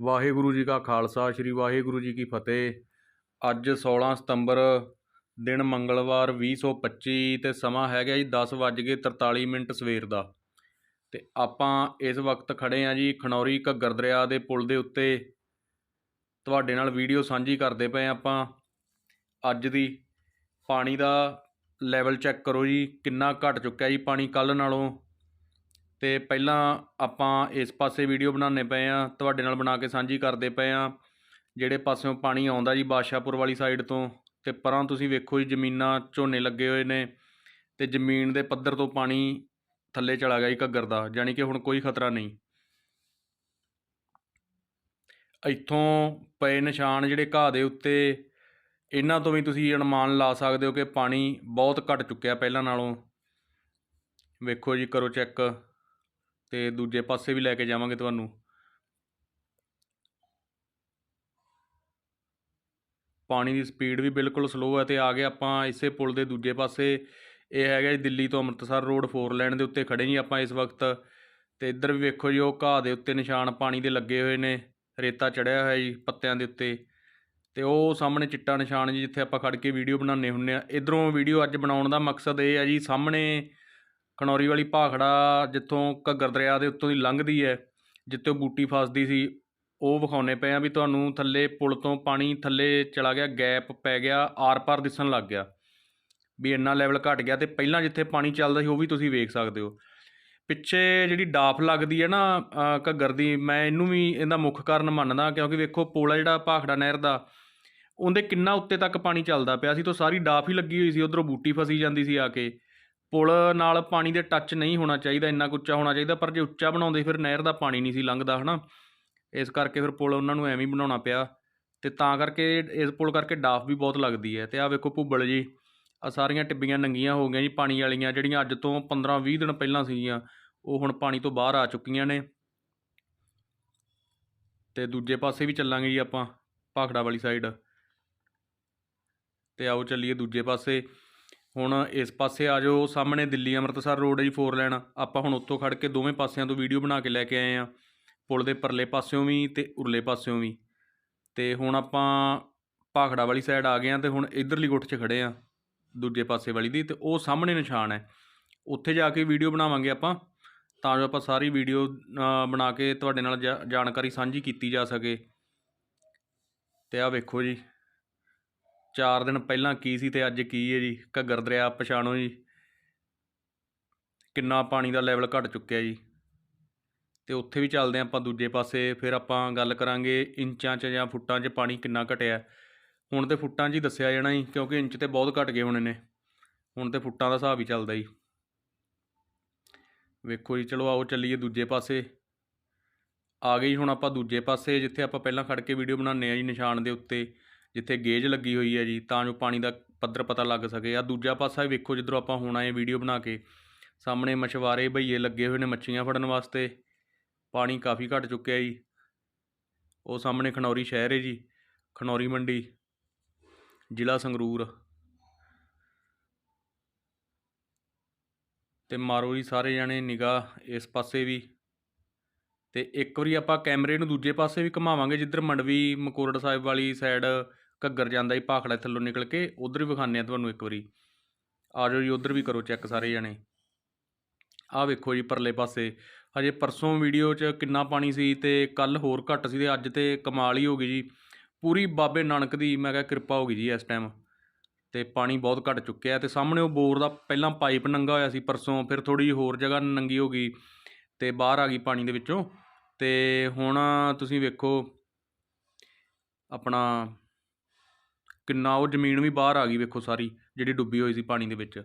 ਵਾਹਿਗੁਰੂ ਜੀ ਕਾ ਖਾਲਸਾ, ਸ੍ਰੀ ਵਾਹਿਗੁਰੂ ਜੀ ਕੀ ਫਤਿਹ। ਅੱਜ 16 ਸਤੰਬਰ ਦਿਨ ਮੰਗਲਵਾਰ 2025 ਤੇ ਸਮਾਂ ਹੈਗਾ ਜੀ 10:43 ਮਿੰਟ ਸਵੇਰ ਦਾ। ਤੇ ਆਪਾਂ ਇਸ ਵਕਤ ਖੜੇ ਆ ਜੀ ਖਨੌਰੀ ਘੱਗਰ ਦਰਿਆ ਦੇ ਪੁਲ ਦੇ ਉੱਤੇ। ਤੁਹਾਡੇ ਨਾਲ ਵੀਡੀਓ ਸਾਂਝੀ ਕਰਦੇ ਪਏ ਆਪਾਂ। ਅੱਜ ਦੀ ਪਾਣੀ ਦਾ ਲੈਵਲ ਚੈੱਕ ਕਰੋ ਜੀ, ਕਿੰਨਾ ਘਟ ਚੁੱਕਿਆ ਜੀ ਪਾਣੀ ਕੱਲ ਨਾਲੋਂ। ਅਤੇ ਪਹਿਲਾਂ ਆਪਾਂ ਇਸ ਪਾਸੇ ਵੀਡੀਓ ਬਣਾਉਂਦੇ ਪਏ ਹਾਂ, ਤੁਹਾਡੇ ਨਾਲ ਬਣਾ ਕੇ ਸਾਂਝੀ ਕਰਦੇ ਪਏ ਹਾਂ। ਜਿਹੜੇ ਪਾਸਿਓਂ ਪਾਣੀ ਆਉਂਦਾ ਜੀ ਬਾਦਸ਼ਾਹਪੁਰ ਵਾਲੀ ਸਾਈਡ ਤੋਂ ਅਤੇ ਪਰਾਂ ਤੁਸੀਂ ਵੇਖੋ ਜੀ ਜ਼ਮੀਨਾਂ ਝੋਨੇ ਲੱਗੇ ਹੋਏ ਨੇ ਅਤੇ ਜ਼ਮੀਨ ਦੇ ਪੱਧਰ ਤੋਂ ਪਾਣੀ ਥੱਲੇ ਚਲਾ ਗਿਆ ਜੀ ਘੱਗਰ ਦਾ ਯਾਨੀ ਕਿ ਹੁਣ ਕੋਈ ਖਤਰਾ ਨਹੀਂ। ਇੱਥੋਂ ਪਏ ਨਿਸ਼ਾਨ ਜਿਹੜੇ ਘਾਹ ਦੇ ਉੱਤੇ, ਇਹਨਾਂ ਤੋਂ ਵੀ ਤੁਸੀਂ ਅਨੁਮਾਨ ਲਾ ਸਕਦੇ ਹੋ ਕਿ ਪਾਣੀ ਬਹੁਤ ਘਟ ਚੁੱਕਿਆ ਪਹਿਲਾਂ ਨਾਲੋਂ। ਵੇਖੋ ਜੀ, ਕਰੋ ਚੈੱਕ। ਅਤੇ ਦੂਜੇ ਪਾਸੇ ਵੀ ਲੈ ਕੇ ਜਾਵਾਂਗੇ ਤੁਹਾਨੂੰ। ਪਾਣੀ ਦੀ ਸਪੀਡ ਵੀ ਬਿਲਕੁਲ ਸਲੋ ਹੈ ਅਤੇ ਆ ਗਏ ਆਪਾਂ ਇਸੇ ਪੁਲ ਦੇ ਦੂਜੇ ਪਾਸੇ। ਇਹ ਹੈਗਾ ਜੀ ਦਿੱਲੀ ਤੋਂ ਅੰਮ੍ਰਿਤਸਰ ਰੋਡ ਫੋਰ ਲੈਣ ਦੇ ਉੱਤੇ ਖੜੇ ਜੀ ਆਪਾਂ ਇਸ ਵਕਤ। ਤੇ ਇੱਧਰ ਵੀ ਵੇਖੋ ਜੀ, ਉਹ ਘਾਹ ਦੇ ਉੱਤੇ ਨਿਸ਼ਾਨ ਪਾਣੀ ਦੇ ਲੱਗੇ ਹੋਏ ਨੇ, ਰੇਤਾ ਚੜਿਆ ਹੋਇਆ ਜੀ ਪੱਤਿਆਂ ਦੇ ਉੱਤੇ। ਤੇ ਉਹ ਸਾਹਮਣੇ ਚਿੱਟਾ ਨਿਸ਼ਾਨ ਜੀ, ਜਿੱਥੇ ਆਪਾਂ ਖੜ ਕੇ ਵੀਡੀਓ ਬਣਾਉਂਦੇ ਹੁੰਨੇ ਆ ਇਧਰੋਂ ਵੀਡੀਓ ਅੱਜ ਬਣਾਉਣ ਦਾ ਮਕਸਦ ਇਹ ਹੈ ਜੀ, ਸਾਹਮਣੇ ਖਨੌਰੀ ਵਾਲੀ ਭਾਖੜਾ ਜਿੱਥੋਂ ਘੱਗਰ ਦਰਿਆ ਦੇ ਉੱਤੋਂ ਦੀ ਲੰਘਦੀ ਹੈ, ਜਿੱਥੇ ਉਹ ਬੂਟੀ ਫਸਦੀ ਸੀ, ਉਹ ਵਿਖਾਉਣੇ ਪਏ ਆ ਵੀ ਤੁਹਾਨੂੰ ਥੱਲੇ ਪੁਲ ਤੋਂ ਪਾਣੀ ਥੱਲੇ ਚਲਾ ਗਿਆ, ਗੈਪ ਪੈ ਗਿਆ ਆਰ-ਪਾਰ ਦਿਸਣ ਲੱਗ ਗਿਆ। ਵੀ ਇੰਨਾ ਲੈਵਲ ਘਟ ਗਿਆ ਤੇ ਪਹਿਲਾਂ ਜਿੱਥੇ ਪਾਣੀ ਚੱਲਦਾ ਸੀ ਉਹ ਵੀ ਤੁਸੀਂ ਵੇਖ ਸਕਦੇ ਹੋ। ਪਿੱਛੇ ਜਿਹੜੀ ਡਾਫ ਲੱਗਦੀ ਹੈ ਨਾ ਘੱਗਰ ਦੀ ਮੈਂ ਇਹਨੂੰ ਵੀ ਇਹਦਾ ਮੁੱਖ ਕਾਰਨ ਮੰਨਦਾ ਕਿਉਂਕਿ ਵੇਖੋ ਪੁਲ ਆ ਜਿਹੜਾ ਭਾਖੜਾ ਨਹਿਰ ਦਾ, ਉਹਦੇ ਕਿੰਨਾ ਉੱਤੇ ਤੱਕ ਪਾਣੀ ਚੱਲਦਾ ਪਿਆ ਸੀ, ਤੋਂ ਸਾਰੀ ਡਾਫ ਹੀ ਲੱਗੀ ਹੋਈ ਸੀ, ਉਧਰੋਂ ਬੂਟੀ ਫਸੀ ਜਾਂਦੀ ਸੀ ਆ ਕੇ। ਪੁਲ ਨਾਲ ਪਾਣੀ ਦੇ ਟੱਚ ਨਹੀਂ ਹੋਣਾ ਚਾਹੀਦਾ, ਇੰਨਾ ਕੁ ਉੱਚਾ ਹੋਣਾ ਚਾਹੀਦਾ, ਪਰ ਜੇ ਉੱਚਾ ਬਣਾਉਂਦੇ ਫਿਰ ਨਹਿਰ ਦਾ ਪਾਣੀ ਨਹੀਂ ਸੀ ਲੰਘਦਾ, ਹਨਾ? ਇਸ ਕਰਕੇ ਫਿਰ ਪੁਲ ਉਹਨਾਂ ਨੂੰ ਐਵੇਂ ਹੀ ਬਣਾਉਣਾ ਪਿਆ ਤੇ ਤਾਂ ਕਰਕੇ ਇਸ ਪੁਲ ਕਰਕੇ ਡਾਫ ਵੀ ਬਹੁਤ ਲੱਗਦੀ ਹੈ ਤੇ ਆਹ ਵੇਖੋ ਭੁੱਬਲ ਜੀ ਆ ਸਾਰੀਆਂ ਟਿੱਬੀਆਂ ਨੰਗੀਆਂ ਹੋ ਗਈਆਂ ਜੀ, ਪਾਣੀ ਵਾਲੀਆਂ ਜਿਹੜੀਆਂ ਅੱਜ ਤੋਂ 15-20 ਦਿਨ ਪਹਿਲਾਂ ਸੀਗੀਆਂ, ਉਹ ਹੁਣ ਪਾਣੀ ਤੋਂ ਬਾਹਰ ਆ ਚੁੱਕੀਆਂ ਨੇ। ਤੇ ਦੂਜੇ ਪਾਸੇ ਵੀ ਚੱਲਾਂਗੇ ਜੀ ਆਪਾਂ, ਭਾਖੜਾ ਵਾਲੀ ਸਾਈਡ ਤੇ ਆਓ ਚੱਲੀਏ ਦੂਜੇ ਪਾਸੇ। ਹੁਣ ਇਸ ਪਾਸੇ ਆ ਜਾਓ, ਸਾਹਮਣੇ ਦਿੱਲੀ ਅੰਮ੍ਰਿਤਸਰ ਰੋਡ ਹੈ ਜੀ ਫੋਰ ਲਾਈਨ ਆਪਾਂ ਹੁਣ ਉੱਥੋਂ ਖੜ ਕੇ ਦੋਵੇਂ ਪਾਸਿਆਂ ਤੋਂ ਵੀਡੀਓ ਬਣਾ ਕੇ ਲੈ ਕੇ ਆਏ ਆ ਪੁਲ ਦੇ ਪਰਲੇ ਪਾਸਿਓਂ ਵੀ ਤੇ ਉਰਲੇ ਪਾਸਿਓਂ ਵੀ। ਤੇ ਹੁਣ ਆਪਾਂ ਭਾਖੜਾ ਵਾਲੀ ਸਾਈਡ ਆ ਗਏ ਆ ਤੇ ਹੁਣ ਇਧਰਲੀ ਗੁੱਟ 'ਚ ਖੜੇ ਆ ਦੂਜੇ ਪਾਸੇ ਵਾਲੀ ਦੀ। ਤੇ ਉਹ ਸਾਹਮਣੇ ਨਿਸ਼ਾਨ ਹੈ। ਉੱਥੇ ਜਾ ਕੇ ਵੀਡੀਓ ਬਣਾਵਾਂਗੇ ਆਪਾਂ, ਤਾਂ ਜੋ ਆਪਾਂ ਸਾਰੀ ਵੀਡੀਓ ਬਣਾ ਕੇ ਤੁਹਾਡੇ ਨਾਲ ਜਾ- ਜਾਣਕਾਰੀ ਸਾਂਝੀ ਕੀਤੀ ਜਾ ਸਕੇ। ਤੇ ਆਹ ਵੇਖੋ ਜੀ 4 ਦਿਨ ਪਹਿਲਾਂ ਕੀ ਸੀ ਤੇ ਅੱਜ ਕੀ ਹੈ ਜੀ? ਘੱਗਰ ਦਰਿਆ ਪਛਾਣੋ ਜੀ। ਕਿੰਨਾ ਪਾਣੀ ਦਾ ਲੈਵਲ ਘਟ ਚੁੱਕਿਆ ਜੀ। ਤੇ ਉੱਥੇ ਵੀ ਚੱਲਦੇ ਹਾਂ ਆਪਾਂ ਦੂਜੇ ਪਾਸੇ, ਫਿਰ ਆਪਾਂ ਗੱਲ ਕਰਾਂਗੇ ਇੰਚਾਂ 'ਚ ਜਾਂ ਫੁੱਟਾਂ 'ਚ ਪਾਣੀ ਕਿੰਨਾ ਘਟਿਆ ਹੁਣ ਤੇ ਫੁੱਟਾਂ 'ਚ ਹੀ ਦੱਸਿਆ ਜਾਣਾ ਜੀ, ਕਿਉਂਕਿ ਇੰਚ ਤੇ ਬਹੁਤ ਘਟ ਗਏ ਹੋਣੇ ਨੇ। ਹੁਣ ਤੇ ਫੁੱਟਾਂ ਦਾ ਹਿਸਾਬ ਹੀ ਚੱਲਦਾ ਜੀ। ਵੇਖੋ ਜੀ, ਚਲੋ ਆਓ ਚੱਲੀਏ ਦੂਜੇ ਪਾਸੇ। ਆ ਗਈ ਹੁਣ ਆਪਾਂ ਦੂਜੇ ਪਾਸੇ, ਜਿੱਥੇ ਆਪਾਂ ਪਹਿਲਾਂ ਖੜ ਕੇ ਵੀਡੀਓ ਬਣਾਉਂਦੇ ਆ ਜੀ ਨਿਸ਼ਾਨ ਦੇ ਉੱਤੇ। ਜਿੱਥੇ ਗੇਜ ਲੱਗੀ ਹੋਈ ਹੈ ਜੀ, ਤਾਂ ਜੋ ਪਾਣੀ ਦਾ ਪੱਧਰ ਪਤਾ ਲੱਗ ਸਕੇ। ਆ ਦੂਜਾ ਪਾਸਾ ਵੀ ਵੇਖੋ, ਜਿੱਧਰੋਂ ਆਪਾਂ ਹੁਣ ਆਏ ਵੀਡੀਓ ਬਣਾ ਕੇ, ਸਾਹਮਣੇ ਮਛਵਾਰੇ ਭਈਏ ਲੱਗੇ ਹੋਏ ਨੇ ਮੱਛੀਆਂ ਫੜਨ ਵਾਸਤੇ। ਪਾਣੀ ਕਾਫੀ ਘਟ ਚੁੱਕਿਆ ਜੀ। ਉਹ ਸਾਹਮਣੇ ਖਨੌਰੀ ਸ਼ਹਿਰ ਹੈ ਜੀ, ਖਨੌਰੀ ਮੰਡੀ, ਜ਼ਿਲ੍ਹਾ ਸੰਗਰੂਰ। ਤੇ ਮਾਰੋ ਜੀ ਸਾਰੇ ਜਾਣੇ ਨਿਗਾਹ ਇਸ ਪਾਸੇ ਵੀ। ਤੇ ਇੱਕ ਵਾਰੀ ਆਪਾਂ ਕੈਮਰੇ ਨੂੰ ਦੂਜੇ ਪਾਸੇ ਵੀ ਘੁਮਾਵਾਂਗੇ, ਜਿੱਧਰ ਮੰਡਵੀ, ਮਕੋਰੜ ਸਾਹਿਬ ਵਾਲੀ ਸਾਈਡ ਘੱਗਰ ਜਾਂਦਾ ਹੀ ਭਾਖੜਾ ਥੱਲੋਂ ਨਿਕਲ ਕੇ, ਉਧਰ ਵੀ ਵਿਖਾਉਂਦੇ ਆ ਤੁਹਾਨੂੰ ਇੱਕ ਵਾਰੀ। ਆ ਜਾਓ ਜੀ, ਉਧਰ ਵੀ ਕਰੋ ਚੈੱਕ ਸਾਰੇ ਜਾਣੇ। ਆਹ ਵੇਖੋ ਜੀ ਪਰਲੇ ਪਾਸੇ। ਹਜੇ ਪਰਸੋਂ ਵੀਡੀਓ 'ਚ ਕਿੰਨਾ ਪਾਣੀ ਸੀ ਤੇ ਕੱਲ ਹੋਰ ਘੱਟ ਸੀ ਤੇ ਅੱਜ ਤੇ ਕਮਾਲ ਹੀ ਹੋ ਗਈ ਜੀ। ਪੂਰੀ ਬਾਬੇ ਨਾਨਕ ਦੀ ਮੈਂ ਕਿਹਾ ਕਿਰਪਾ ਹੋ ਗਈ ਜੀ ਇਸ ਟਾਈਮ ਤੇ ਪਾਣੀ ਬਹੁਤ ਘਟ ਚੁੱਕਿਆ ਤੇ ਸਾਹਮਣੇ ਉਹ ਬੋਰ ਦਾ ਪਹਿਲਾਂ ਪਾਈਪ ਨੰਗਾ ਹੋਇਆ ਸੀ ਪਰਸੋਂ, ਫਿਰ ਥੋੜੀ ਹੋਰ ਜਗ੍ਹਾ ਨੰਗੀ ਹੋ ਗਈ ਤੇ ਬਾਹਰ ਆ ਗਈ ਪਾਣੀ ਦੇ ਵਿੱਚੋਂ। ਤੇ ਹੁਣ ਤੁਸੀਂ ਵੇਖੋ ਆਪਣਾ ਕਿੰਨਾ ਉਹ ਜ਼ਮੀਨ ਵੀ ਬਾਹਰ ਆ ਗਈ ਵੇਖੋ ਸਾਰੀ, ਜਿਹੜੀ ਡੁੱਬੀ ਹੋਈ ਸੀ ਪਾਣੀ ਦੇ ਵਿੱਚ।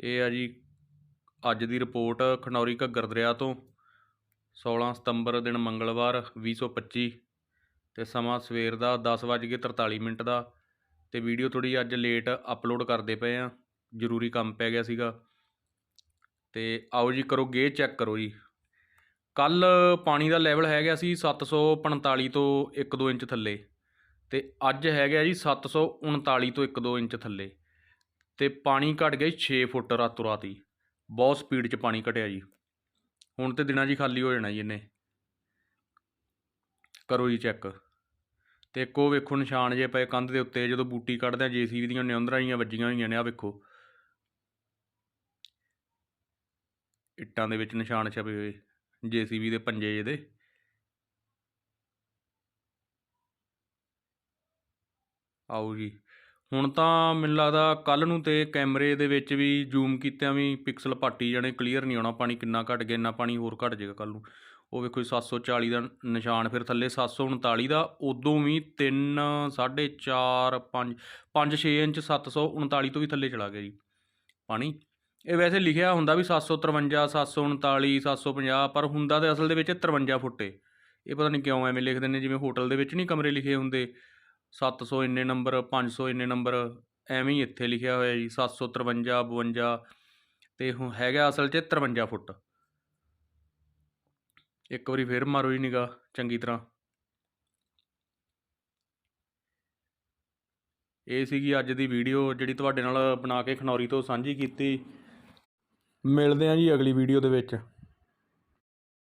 ਇਹ ਆ ਜੀ ਅੱਜ ਦੀ ਰਿਪੋਰਟ ਖਨੌਰੀ ਘੱਗਰ ਦਰਿਆ ਤੋਂ 16 ਸਤੰਬਰ ਦਿਨ ਮੰਗਲਵਾਰ 2025 ਤੇ ਸਮਾਂ ਸਵੇਰ ਦਾ 10:43 ਮਿੰਟ ਦਾ ਤੇ ਵੀਡੀਓ ਥੋੜੀ ਅੱਜ ਲੇਟ ਅਪਲੋਡ ਕਰਦੇ ਪਏ ਆ, ਜ਼ਰੂਰੀ ਕੰਮ ਪੈ ਗਿਆ ਸੀਗਾ। ਤੇ ਆਓ ਜੀ ਕਰੋ ਗੇ ਚੈੱਕ ਕਰੋ ਜੀ। ਕੱਲ ਪਾਣੀ ਦਾ ਲੈਵਲ ਹੈਗਾ ਸੀ 745 ਤੋਂ 1-2 ਇੰਚ ਥੱਲੇ ਤੇ ਅੱਜ ਹੈਗਾ ਜੀ 739 ਤੋਂ 1-2 ਇੰਚ ਥੱਲੇ ਤੇ ਪਾਣੀ ਘਟ ਗਿਆ ਜੀ 6 ਫੁੱਟ ਰਾਤੋਂ ਰਾਤ ਹੀ। ਬਹੁਤ ਸਪੀਡ 'ਚ ਪਾਣੀ ਘਟਿਆ ਜੀ। ਹੁਣ ਤੇ ਦਿਨਾਂ ਜੀ ਖਾਲੀ ਹੋ ਜਾਣਾ ਜੀ ਇਹਨੇ ਕਰੋ ਜੀ ਚੈੱਕ। ਤੇ ਇੱਕ ਉਹ ਵੇਖੋ ਨਿਸ਼ਾਨ ਜੇ ਪਏ ਕੰਧ ਦੇ ਉੱਤੇ, ਜਦੋਂ ਬੂਟੀ ਕੱਢਦੇ ਆ ਜੀਸੀਬੀ ਦੀਆਂ ਨਿਉਂਦਰਾਂ ਜੀਆਂ ਵੱਜੀਆਂ ਹੋਈਆਂ ਨੇ ਆ ਵੇਖੋ। ਇੱਟਾਂ ਦੇ ਵਿੱਚ ਨਿਸ਼ਾਨ ਛਪੇ ਹੋਏ। ਜੀਸੀਬੀ ਦੇ ਪੰਜੇ ਜਿਹਦੇ। ਆਓ ਜੀ। ਹੁਣ ਤਾਂ ਮੈਨੂੰ ਲੱਗਦਾ ਕੱਲ ਨੂੰ ਤੇ ਕੈਮਰੇ ਦੇ ਵਿੱਚ ਵੀ ਜ਼ੂਮ ਕੀਤਿਆਂ ਵੀ ਪਿਕਸਲ ਪਾਟੀ ਜਾਣੇ ਕਲੀਅਰ ਨਹੀਂ ਆਉਣਾ ਪਾਣੀ ਕਿੰਨਾ ਘਟ ਗਿਆ, ਇੰਨਾ ਪਾਣੀ ਹੋਰ ਘਟ ਜਾਏਗਾ ਕੱਲ ਨੂੰ। ਉਹ ਵੇਖੋ ਜੀ 740 ਦਾ ਨਿਸ਼ਾਨ, ਫਿਰ ਥੱਲੇ 739 ਦਾ, ਉਦੋਂ ਵੀ 3 4.5 5 5-6 ਇੰਚ 739 ਤੋਂ ਵੀ ਥੱਲੇ ਚਲਾ ਗਿਆ ਜੀ। ਪਾਣੀ ਇਹ ਵੈਸੇ ਲਿਖਿਆ ਹੁੰਦਾ ਵੀ 753 739 750 ਪਰ ਹੁੰਦਾ ਤੇ ਅਸਲ ਦੇ ਵਿੱਚ 53 ਫੁੱਟ ਏ। ਇਹ ਪਤਾ ਨਹੀਂ ਕਿਉਂ ਐਵੇਂ ਲਿਖ ਦਿੰਦੇ, ਜਿਵੇਂ ਹੋਟਲ ਦੇ ਵਿੱਚ ਨਹੀਂ ਕਮਰੇ ਲਿਖੇ ਹੁੰਦੇ। 700 ਇੰਨੇ ਨੰਬਰ 500 ਇੰਨੇ ਨੰਬਰ, ਐਵੇਂ ਹੀ ਇੱਥੇ ਲਿਖਿਆ ਹੋਇਆ ਜੀ 753 52 ਤੇ ਹੁਣ ਹੈਗਾ ਅਸਲ 'ਚ 53 ਫੁੱਟ। ਇੱਕ ਵਾਰੀ ਫੇਰ ਮਾਰੋ ਜੀ ਨਿਗਾ ਚੰਗੀ ਤਰ੍ਹਾਂ। ਇਹ ਸੀਗੀ ਅੱਜ ਦੀ ਵੀਡੀਓ, ਜਿਹੜੀ ਤੁਹਾਡੇ ਨਾਲ ਬਣਾ ਕੇ ਖਨੌਰੀ ਤੋਂ ਸਾਂਝੀ ਕੀਤੀ। ਮਿਲਦੇ ਹਾਂ ਜੀ ਅਗਲੀ ਵੀਡੀਓ ਦੇ ਵਿੱਚ।